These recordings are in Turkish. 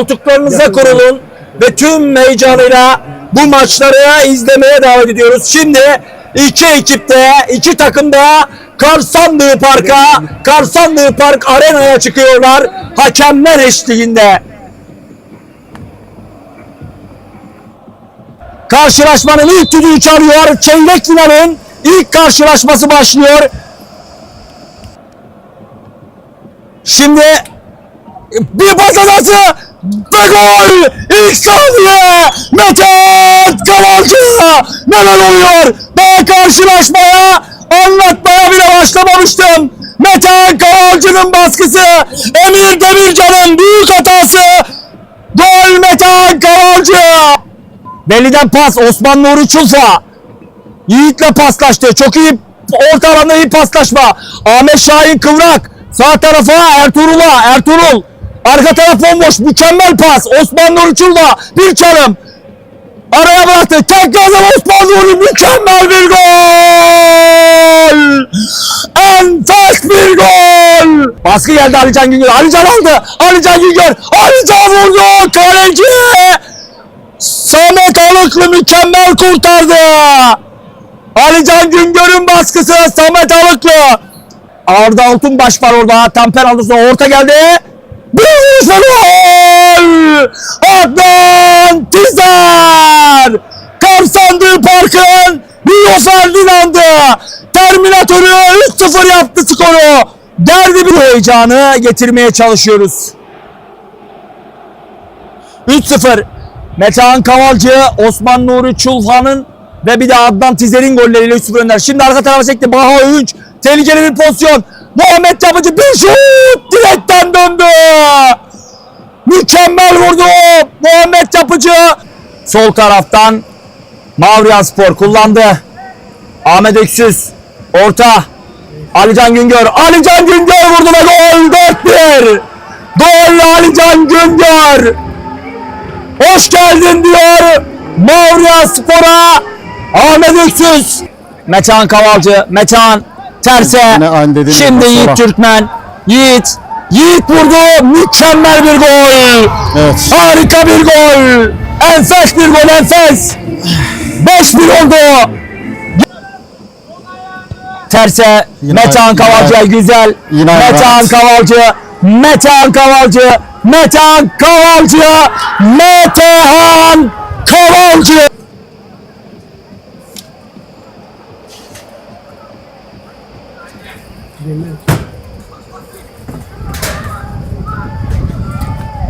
koltuklarınıza kurulun ve tüm heyecanıyla bu maçları izlemeye davet ediyoruz. Şimdi iki ekipte, iki takım da Karsandığı Park'a, Karsandığı Park Arena'ya çıkıyorlar. Hakemler eşliğinde. Karşılaşmanın ilk düdüğü çalıyor. Çeyrek finalin ilk karşılaşması başlıyor. Şimdi bir pas hatası ve gol! İlk saniye! Mete Kavalcı! Neler oluyor? Daha karşılaşmaya anlatmaya bile başlamamıştım. Mete Kavalcı'nın baskısı, Emir Demircan'ın büyük hatası. Gol Mete Kavalcı! Belli'den pas Osman Nuri Çulfa. Yiğit'le paslaştı. Çok iyi orta alanda iyi paslaşma. Ahmet Şahin Kıvrak. Sağ tarafa Ertuğrul'a. Ertuğrul. Arka taraf bomboş. Mükemmel pas. Osman Nuri Çulfa. Bir çalım. Araya bıraktı. Tekrardan Osman Nuri mükemmel bir gol. Enfes bir gol. Baskı geldi Alican Güngör. Alican aldı. Alican Güngör. Alican vurdu. Kaleci. Samet Alıklı mükemmel kurtardı. Alican Güngör'ün baskısı Samet Alıklı. Arda Altunbaş var orada. Tamper aldı orta geldi. Vuruşla gol! Adnan Tizer! Karsandığı Park'ın Rio Ferdinand'ı Terminatörü 3-0 yaptı skoru. Derdi bir heyecanı getirmeye çalışıyoruz. 3-0. Metehan Kavalcı, Osman Nuri Çulfan'ın ve bir de Adnan Tizer'in golleriyle 3-0 önder. Şimdi arka tarafa çekti. Baha Övünç. Tehlikeli bir pozisyon. Muhammed Yapıcı bir şut direkten döndü. Mükemmel vurdu. Muhammed Yapıcı. Sol taraftan Mavriyan Spor kullandı. Ahmet Öksüz. Orta. Alican Güngör. Alican Güngör vurdu ve gol 4-1. Gol Alican Güngör. Hoş geldin diyor Mavriya Spor'a Ahmet Öksüz. Metehan Kavalcı, Metehan terse. Yine Şimdi Yiğit sonra. Türkmen. Yiğit. Yiğit vurdu. Mükemmel bir gol. Evet. Harika bir gol. Enfes bir gol enfes. 5-1 oldu. Terse Yine- Metehan yine- Kavalcı'ya güzel. yine Metehan. Kavalcı. Metehan Kavalcı. Metehan Kavalcı. Metehan Kavalcı.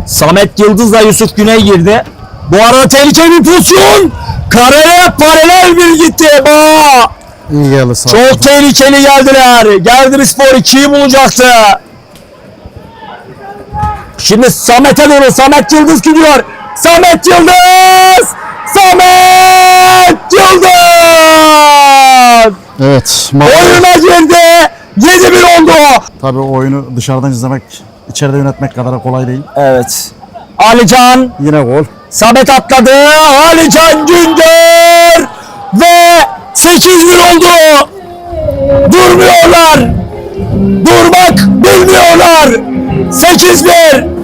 Samet Yıldız'la Yusuf Güney girdi. Bu arada tehlikeli bir pozisyon. Kareye paralel bir gitti. Ba! İyi geldi sağ. Çok tehlikeli geldiler. Geldi spor 2'yi bulacaktı. Şimdi Samet'e doğru. Samet Yıldız gidiyor. Samet Yıldız! Samet Yıldız! Evet. Oyuna girdi. 7-1 oldu. Tabii oyunu dışarıdan izlemek, içeride yönetmek kadar kolay değil. Evet. Alican Yine gol. Samet atladı. Alican Güngör ve 8-1 oldu. Durmuyorlar. Durmak bilmiyorlar. 8-1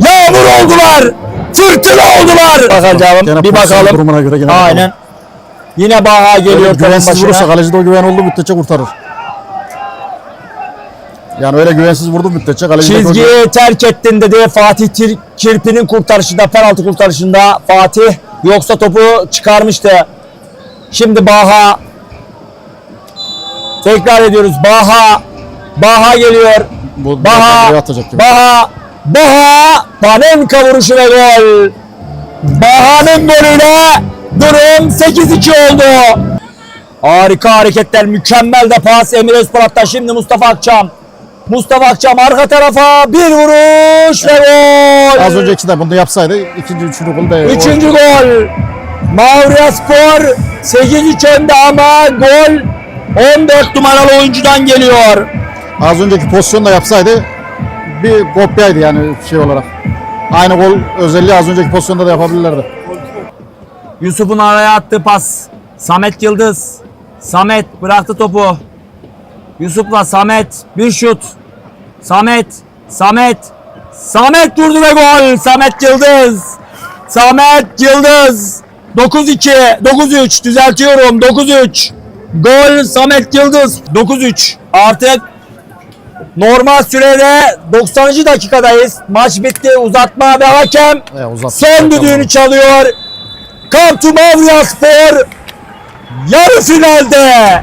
Yağmur oldular. Fırtına oldular. Bakalım. Gene bir pozisyon bakalım. durumuna göre gene Aynen. Yine Baha geliyor takım güvensiz vurursa kaleci de o güven oldu müddetçe kurtarır. Yani öyle güvensiz vurdu müddetçe kaleci Çizgiyi terk ettin dedi Fatih Tir- Kirpi'nin kurtarışında, penaltı kurtarışında Fatih yoksa topu çıkarmıştı. Şimdi Baha tekrar ediyoruz. Baha Baha geliyor. Bu Baha. Baha Baha Panenka vuruşu ve gol. Baha'nın golüyle durum 8-2 oldu. Harika hareketler, mükemmel de pas Emir Özpolat'tan şimdi Mustafa Akçam. Mustafa Akçam arka tarafa bir vuruş ve gol. Az önceki de bunu yapsaydı ikinci, üçüncü gol de Üçüncü gol. Mavriya Spor 8-3 önde ama gol 14 numaralı oyuncudan geliyor. Az önceki pozisyonu da yapsaydı bir kopyaydı yani şey olarak. Aynı gol özelliği az önceki pozisyonda da yapabilirlerdi. Yusuf'un araya attığı pas. Samet Yıldız. Samet bıraktı topu. Yusuf'la Samet bir şut. Samet, Samet, Samet durdu ve gol. Samet Yıldız. Samet Yıldız. 9-2, 9-3 düzeltiyorum. 9-3. Gol Samet Yıldız. 9-3. Artık normal sürede 90. dakikadayız. Maç bitti. Uzatma ve hakem E, uzat. son düdüğünü çalıyor. To Mavriya Spor yarı finalde